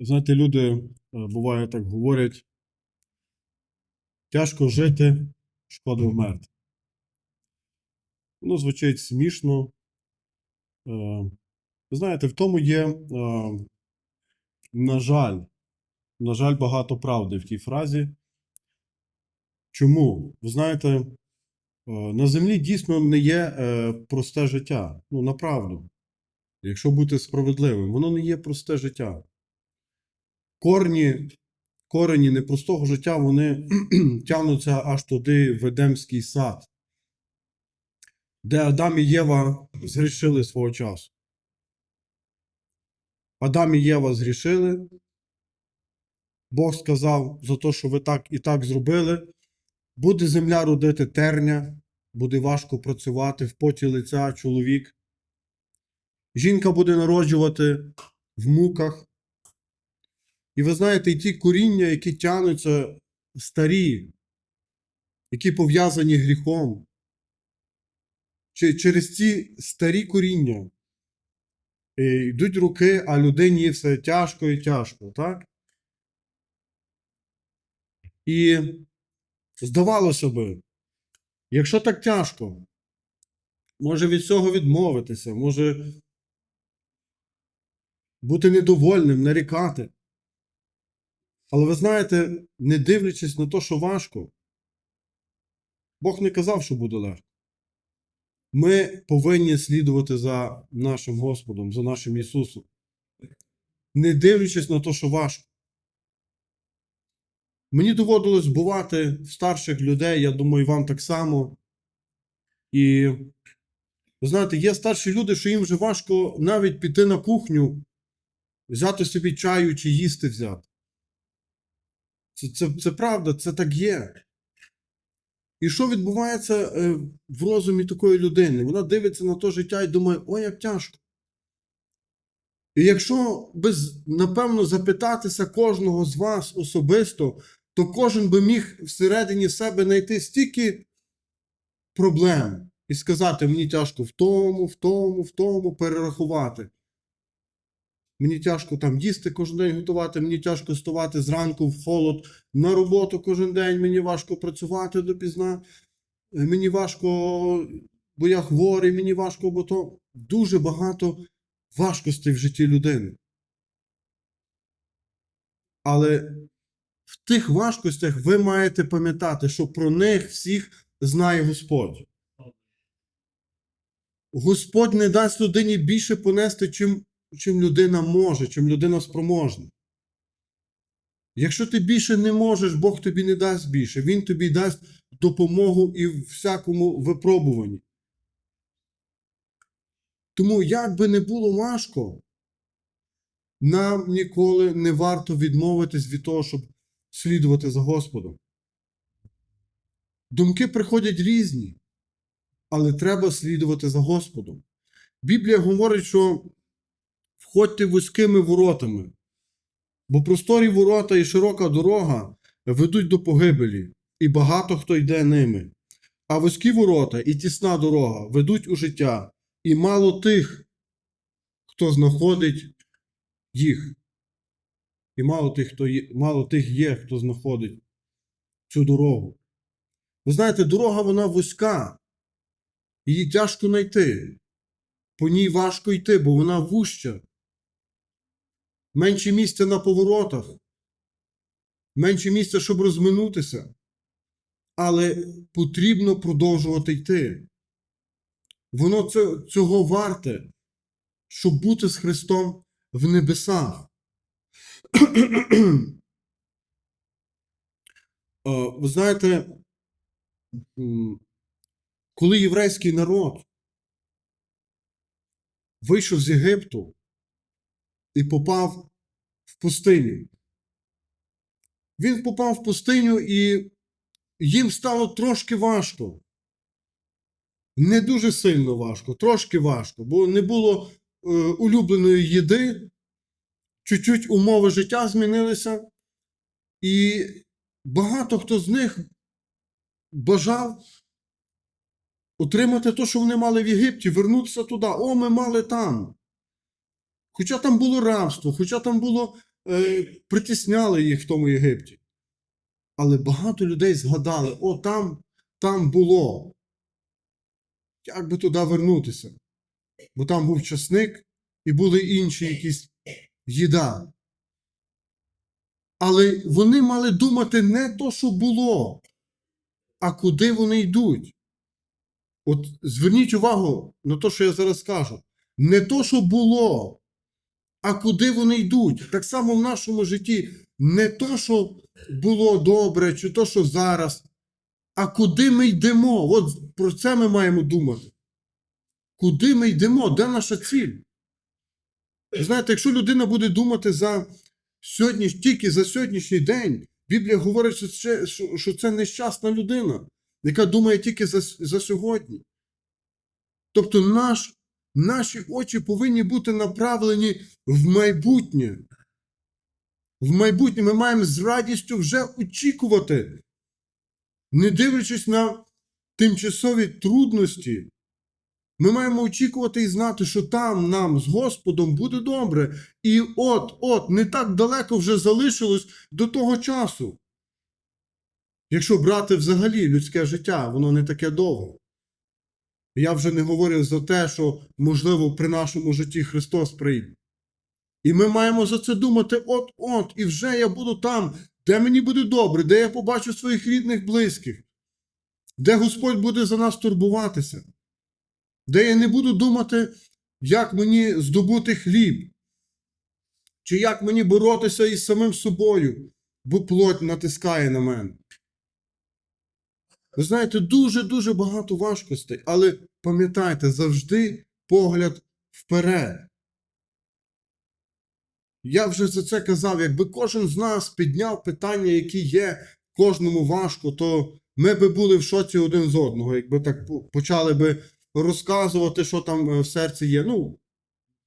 Знаєте, люди е, буває так говорять: тяжко жити, шкода вмерти. Воно звучить смішно. Е, Ви знаєте, в тому є, е, на жаль, на жаль, багато правди в тій фразі. Чому? Ви знаєте, на землі дійсно не є просте життя. Ну, направду. Якщо бути справедливим, воно не є просте життя. Корні, корені непростого життя вони тягнуться аж туди в Едемський сад, де Адам і Єва згрішили свого часу. Адам і Єва згрішили. Бог сказав за те, що ви так і так зробили. Буде земля родити терня, буде важко працювати в поті лиця чоловік. Жінка буде народжувати в муках. І ви знаєте, і ті коріння, які тянуться старі, які пов'язані гріхом, чи- через ці старі коріння е, йдуть руки, а людині все тяжко і тяжко, так? І здавалося би, якщо так тяжко, може від цього відмовитися, може бути недовольним, нарікати. Але ви знаєте, не дивлячись на те, що важко, Бог не казав, що буде легко. Ми повинні слідувати за нашим Господом, за нашим Ісусом, не дивлячись на те, що важко. Мені доводилось бувати в старших людей, я думаю, вам так само. І ви знаєте, є старші люди, що їм вже важко навіть піти на кухню, взяти собі чаю чи їсти взяти. Це, це, це правда, це так є. І що відбувається е, в розумі такої людини? Вона дивиться на то життя і думає, ой, як тяжко. І якщо без, напевно, запитатися кожного з вас особисто, то кожен би міг всередині себе знайти стільки проблем і сказати, мені тяжко в тому, в тому, в тому перерахувати. Мені тяжко там їсти кожен день готувати, мені тяжко вставати зранку в холод на роботу кожен день, мені важко працювати допізна, е, мені важко, бо я хворий, мені важко, бо то дуже багато важкостей в житті людини. Але в тих важкостях ви маєте пам'ятати, що про них всіх знає Господь. Господь не дасть людині більше понести, чим, чим людина може, чим людина спроможна. Якщо ти більше не можеш, Бог тобі не дасть більше. Він тобі дасть допомогу і в всякому випробуванні. Тому, як би не було важко, нам ніколи не варто відмовитись від того, щоб слідувати за Господом. Думки приходять різні, але треба слідувати за Господом. Біблія говорить, що входьте вузькими воротами, бо просторі ворота і широка дорога ведуть до погибелі, і багато хто йде ними. А вузькі ворота і тісна дорога ведуть у життя, і мало тих, хто знаходить їх. І мало тих, хто є, мало тих є, хто знаходить цю дорогу. Ви знаєте, дорога вона вузька, її тяжко знайти. По ній важко йти, бо вона вуща. Менше місця на поворотах, менше місця, щоб розминутися. Але потрібно продовжувати йти. Воно цього варте, щоб бути з Христом в небесах. Ви знаєте, коли єврейський народ вийшов з Єгипту і попав в пустиню, він попав в пустиню і їм стало трошки важко. Не дуже сильно важко, трошки важко, бо не було е, улюбленої їди, чуть-чуть умови життя змінилися, і багато хто з них бажав отримати те, що вони мали в Єгипті, вернутися туди. О, ми мали там. Хоча там було рабство, хоча там було е, притісняли їх в тому Єгипті. Але багато людей згадали: о, там, там було. Як би туди вернутися? Бо там був часник і були інші якісь їда. Але вони мали думати не то, що було, а куди вони йдуть. От зверніть увагу на те, що я зараз скажу. Не то, що було, а куди вони йдуть. Так само в нашому житті не то, що було добре, чи то, що зараз, а куди ми йдемо. От про це ми маємо думати. Куди ми йдемо? Де наша ціль? Знаєте, якщо людина буде думати за сьогодні, тільки за сьогоднішній день, Біблія говорить, що це, що це нещасна людина, яка думає тільки за, за сьогодні. Тобто наш, наші очі повинні бути направлені в майбутнє. В майбутнє ми маємо з радістю вже очікувати, не дивлячись на тимчасові трудності. Ми маємо очікувати і знати, що там нам з Господом буде добре. І от-от, не так далеко вже залишилось до того часу. Якщо брати взагалі людське життя, воно не таке довго. Я вже не говорив за те, що, можливо, при нашому житті Христос прийде. І ми маємо за це думати: от-от, і вже я буду там, де мені буде добре, де я побачу своїх рідних, близьких, де Господь буде за нас турбуватися, де я не буду думати, як мені здобути хліб, чи як мені боротися із самим собою, бо плоть натискає на мене. Ви знаєте, дуже-дуже багато важкостей, але пам'ятайте, завжди погляд вперед. Я вже за це казав, якби кожен з нас підняв питання, які є кожному важко, то ми би були в шоці один з одного, якби так почали би розказувати, що там е, в серці є. Ну,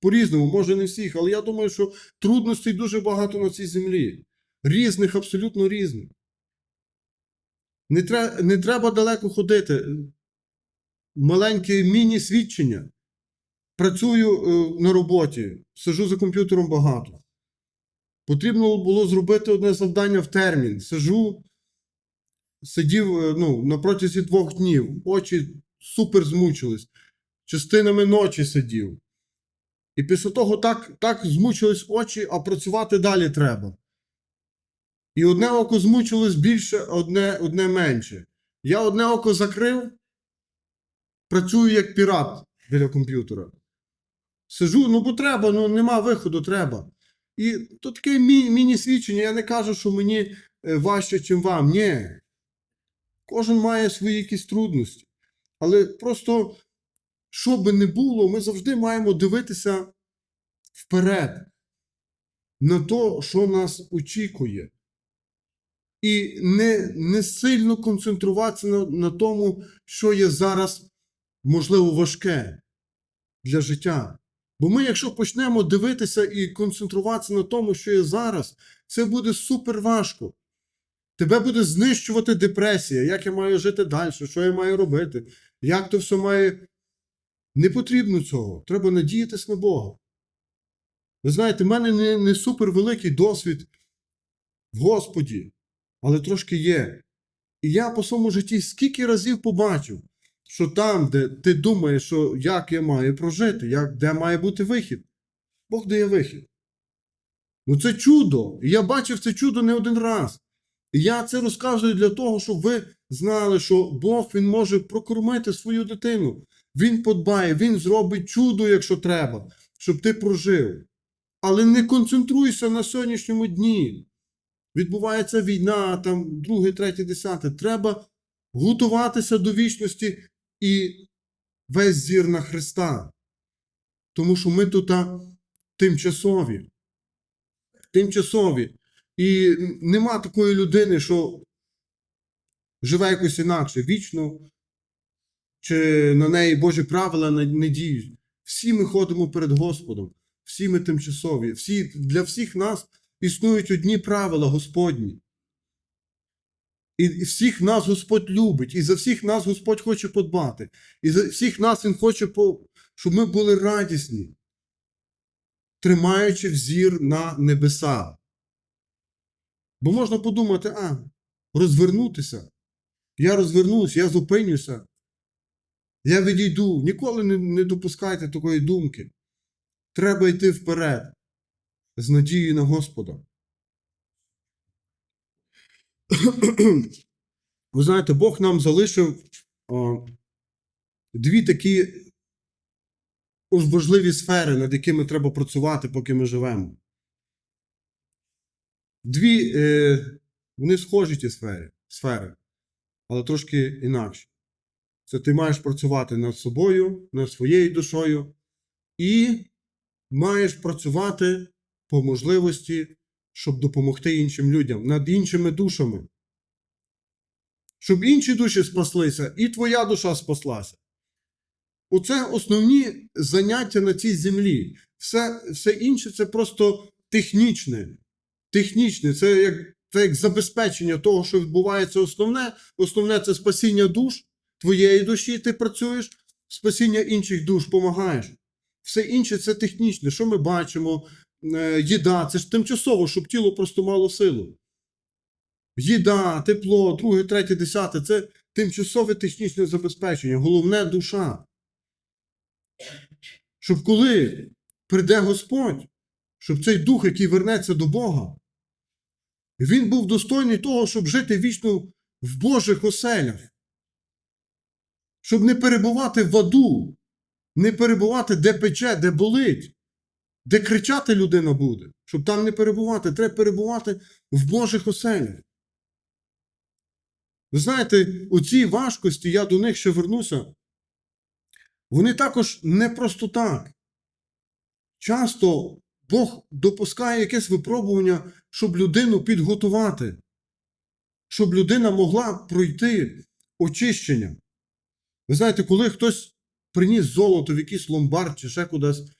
по-різному, може не всіх, але я думаю, що трудностей дуже багато на цій землі. Різних, абсолютно різних. Не, тре, не треба далеко ходити. Маленьке міні-свідчення. Працюю е, на роботі, сижу за комп'ютером багато. Потрібно було зробити одне завдання в термін. Сижу, сидів е, ну, на протязі двох днів, очі супер змучились. Частинами ночі сидів. І після того так, так змучились очі, а працювати далі треба. І одне око змучилось більше, одне, одне менше. Я одне око закрив, працюю як пірат біля комп'ютера. Сижу, ну бо треба, ну нема виходу, треба. І то таке мі- міні-свідчення. Я не кажу, що мені е, важче, ніж вам. Ні. Кожен має свої якісь трудності. Але просто, що би не було, ми завжди маємо дивитися вперед на те, що нас очікує. І не, не сильно концентруватися на, на тому, що є зараз, можливо, важке для життя. Бо ми, якщо почнемо дивитися і концентруватися на тому, що є зараз, це буде супер важко. Тебе буде знищувати депресія, як я маю жити далі, що я маю робити, як то все має. Не потрібно цього. Треба надіятися на Бога. Ви знаєте, в мене не, не супер великий досвід в Господі, але трошки є. І я по своєму житті скільки разів побачив, що там, де ти думаєш, що як я маю прожити, як, де має бути вихід, Бог дає вихід. Ну це чудо. І я бачив це чудо не один раз. І я це розказую для того, щоб ви знали, що Бог Він може прокормити свою дитину. Він подбає, Він зробить чудо, якщо треба, щоб ти прожив. Але не концентруйся на сьогоднішньому дні. Відбувається війна, там, друге, третє, десяте. Треба готуватися до вічності і весь зір на Христа. Тому що ми тут тимчасові. Тимчасові. І нема такої людини, що живе якось інакше, вічно, чи на неї Божі правила не діють. Всі ми ходимо перед Господом, всі ми тимчасові. Всі, для всіх нас існують одні правила Господні. І всіх нас Господь любить, і за всіх нас Господь хоче подбати. І за всіх нас Він хоче, щоб ми були радісні, тримаючи взір на небеса. Бо можна подумати, а, розвернутися. Я розвернусь, я зупинюся. Я відійду. Ніколи не, не допускайте такої думки. Треба йти вперед з надією на Господа. Ви знаєте, Бог нам залишив о, дві такі важливі сфери, над якими треба працювати, поки ми живемо. Дві, е, вони схожі ті сфери, сфери, але трошки інакші. Це ти маєш працювати над собою, над своєю душою, і маєш працювати по можливості, щоб допомогти іншим людям, над іншими душами. Щоб інші душі спаслися, і твоя душа спаслася. Оце основні заняття на цій землі. Все, все інше це просто технічне. Технічне, це як, це як забезпечення того, що відбувається основне. Основне це спасіння душ, твоєї душі, ти працюєш, спасіння інших душ допомагаєш. Все інше це технічне. Що ми бачимо? Е, Їда, це ж тимчасово, щоб тіло просто мало силу. Їда, тепло, друге, третє, десяте це тимчасове технічне забезпечення. Головне душа. Щоб коли прийде Господь, щоб цей дух, який вернеться до Бога, він був достойний того, щоб жити вічно в Божих оселях. Щоб не перебувати в аду, не перебувати, де пече, де болить, де кричати людина буде. Щоб там не перебувати, треба перебувати в Божих оселях. Ви знаєте, у цій важкості, я до них ще вернуся, вони також не просто так. Часто Бог допускає якесь випробування, щоб людину підготувати, щоб людина могла пройти очищення. Ви знаєте, коли хтось приніс золото в якийсь ломбард чи ще кудись,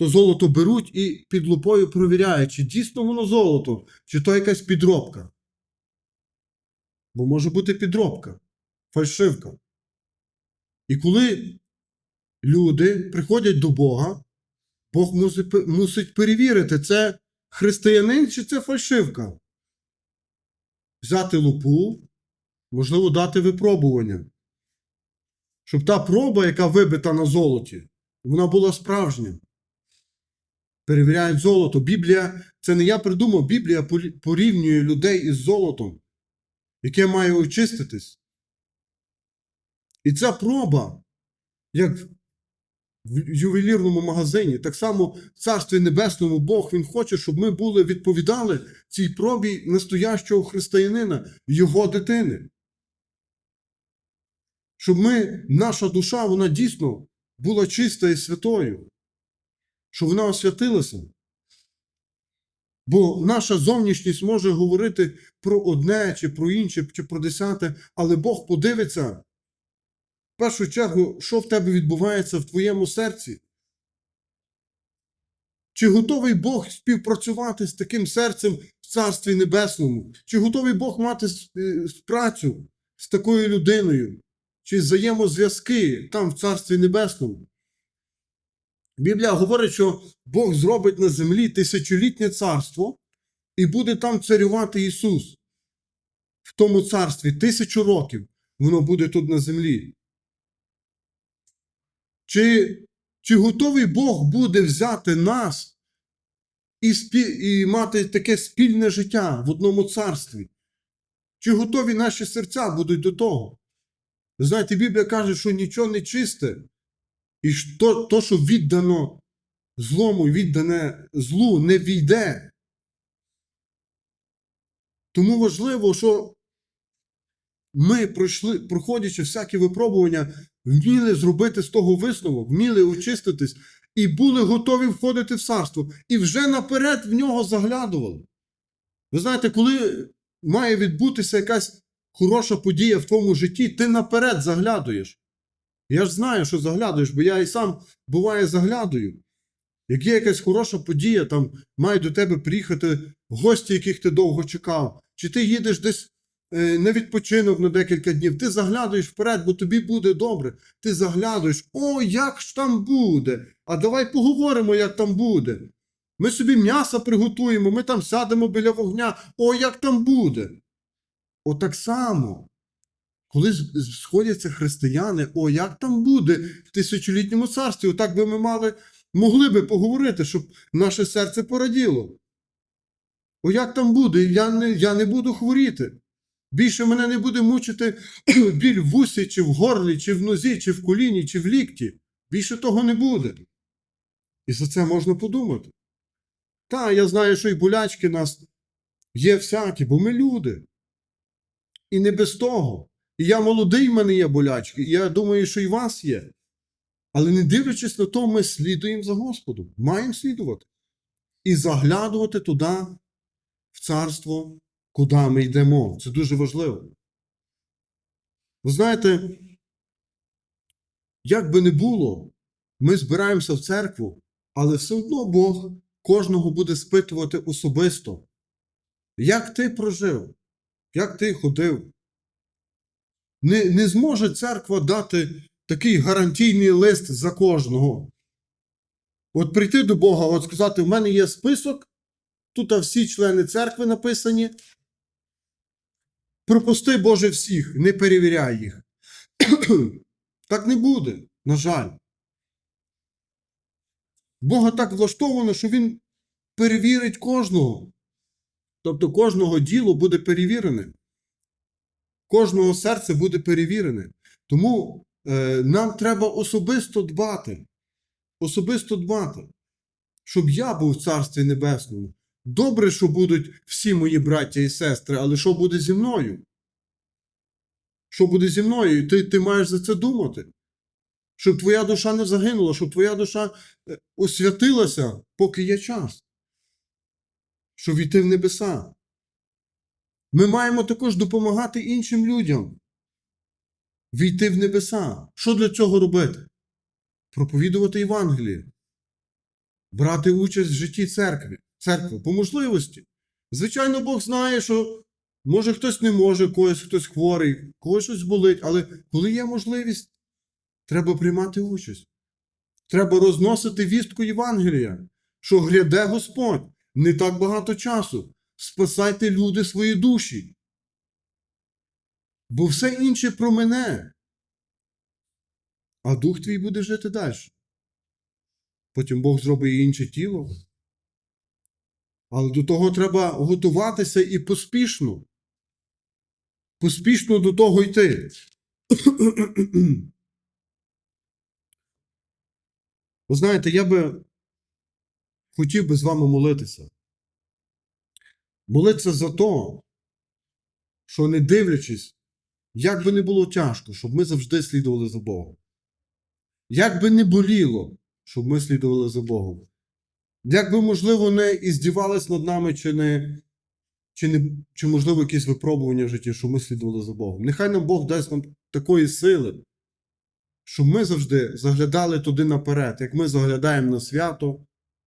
то золото беруть і під лупою провіряють, чи дійсно воно золото, чи то якась підробка. Бо може бути підробка, фальшивка. І коли люди приходять до Бога, Бог мусить, перевірити, це християнин чи це фальшивка. Взяти лупу, можливо, дати випробування. Щоб та проба, яка вибита на золоті, вона була справжня. Перевіряють золото. Біблія, це не я придумав, Біблія порівнює людей із золотом, яке має очиститись. І ця проба, як в ювелірному магазині, так само в Царстві Небесному Бог Він хоче, щоб ми були відповідали цій пробі настоящого християнина, його дитини. Щоб ми, наша душа, вона дійсно була чиста і святою, щоб вона освятилася. Бо наша зовнішність може говорити про одне, чи про інше, чи про десяте, але Бог подивиться в першу чергу, що в тебе відбувається в твоєму серці. Чи готовий Бог співпрацювати з таким серцем в Царстві Небесному? Чи готовий Бог мати е, працю з такою людиною? Чи взаємозв'язки там в Царстві Небесному? Біблія говорить, що Бог зробить на землі тисячолітнє царство, і буде там царювати Ісус. В тому царстві тисячу років воно буде тут на землі. Чи, чи готовий Бог буде взяти нас і, спі, і мати таке спільне життя в одному царстві? Чи готові наші серця будуть до того? Знаєте, Біблія каже, що нічого не чисте, і то, то що віддано злому, віддане злу, не війде. Тому важливо, що ми, пройшли, проходячи всякі випробування, вміли зробити з того висновок, вміли очиститись і були готові входити в царство. І вже наперед в нього заглядували. Ви знаєте, коли має відбутися якась хороша подія в твоєму житті, ти наперед заглядуєш. Я ж знаю, що заглядуєш, бо я і сам буває заглядую. Як є якась хороша подія, там мають до тебе приїхати гості, яких ти довго чекав, чи ти їдеш десь е, на відпочинок на декілька днів, ти заглядуєш вперед, бо тобі буде добре. Ти заглядуєш, о, як ж там буде! А давай поговоримо, як там буде. Ми собі м'ясо приготуємо, ми там сядемо біля вогня. О, як там буде? Отак само, коли сходяться християни, о, як там буде в тисячолітньому царстві? Отак би ми мали, могли би поговорити, щоб наше серце пораділо. О, як там буде? Я не, я не буду хворіти. Більше мене не буде мучити біль в усі, чи в горлі, чи в нозі, чи в коліні, чи в лікті. Більше того не буде. І за це можна подумати. Та, я знаю, що і болячки нас є всякі, бо ми люди. І не без того. І я молодий, в мене є болячки, і я думаю, що і вас є. Але не дивлячись на то, ми слідуємо за Господом. Маємо слідувати. І заглядувати туди, в царство, куди ми йдемо. Це дуже важливо. Ви знаєте, як би не було, ми збираємося в церкву, але все одно Бог кожного буде спитувати особисто. Як ти прожив? Як ти ходив? Не, не зможе церква дати такий гарантійний лист за кожного. От прийти до Бога, от сказати: в мене є список, тут всі члени церкви написані. Пропусти, Боже, всіх, не перевіряй їх. так не буде, на жаль. Бога так влаштовано, що Він перевірить кожного. Тобто кожного діло буде перевірене. Кожного серце буде перевірене. Тому е, нам треба особисто дбати. Особисто дбати, щоб я був в Царстві Небесному. Добре, що будуть всі мої браття і сестри, але що буде зі мною? Що буде зі мною? І Ти, ти маєш за це думати. Щоб твоя душа не загинула, щоб твоя душа е, освятилася, поки є час. Щоб війти в небеса. Ми маємо також допомагати іншим людям війти в небеса. Що для цього робити? Проповідувати Євангеліє, брати участь в житті церкви, церкви по можливості. Звичайно, Бог знає, що може хтось не може, когось хтось хворий, когось щось болить, але коли є можливість, треба приймати участь. Треба розносити вістку Євангелія, що гряде Господь не так багато часу. Спасайте люди свої душі. Бо все інше про мене. А дух твій буде жити далі. Потім Бог зробить інше тіло. Але до того треба готуватися і поспішно. Поспішно до того йти. Ви знаєте, я би хотів би з вами молитися. Молитися за то, що не дивлячись, як би не було тяжко, щоб ми завжди слідували за Богом. Як би не боліло, щоб ми слідували за Богом. Як би, можливо, не іздівались над нами, чи не, чи, не, чи можливо, якісь випробування в житті, щоб ми слідували за Богом. Нехай нам Бог дасть нам такої сили, щоб ми завжди заглядали туди наперед, як ми заглядаємо на свято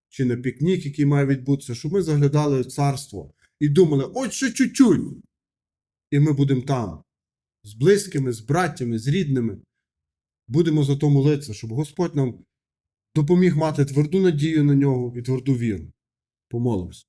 чи на пікнік, який має відбутися, щоб ми заглядали в царство і думали, от ще чуть-чуть, і ми будемо там, з близькими, з браттями, з рідними. Будемо за то молитися, щоб Господь нам допоміг мати тверду надію на нього і тверду віру. Помолимось.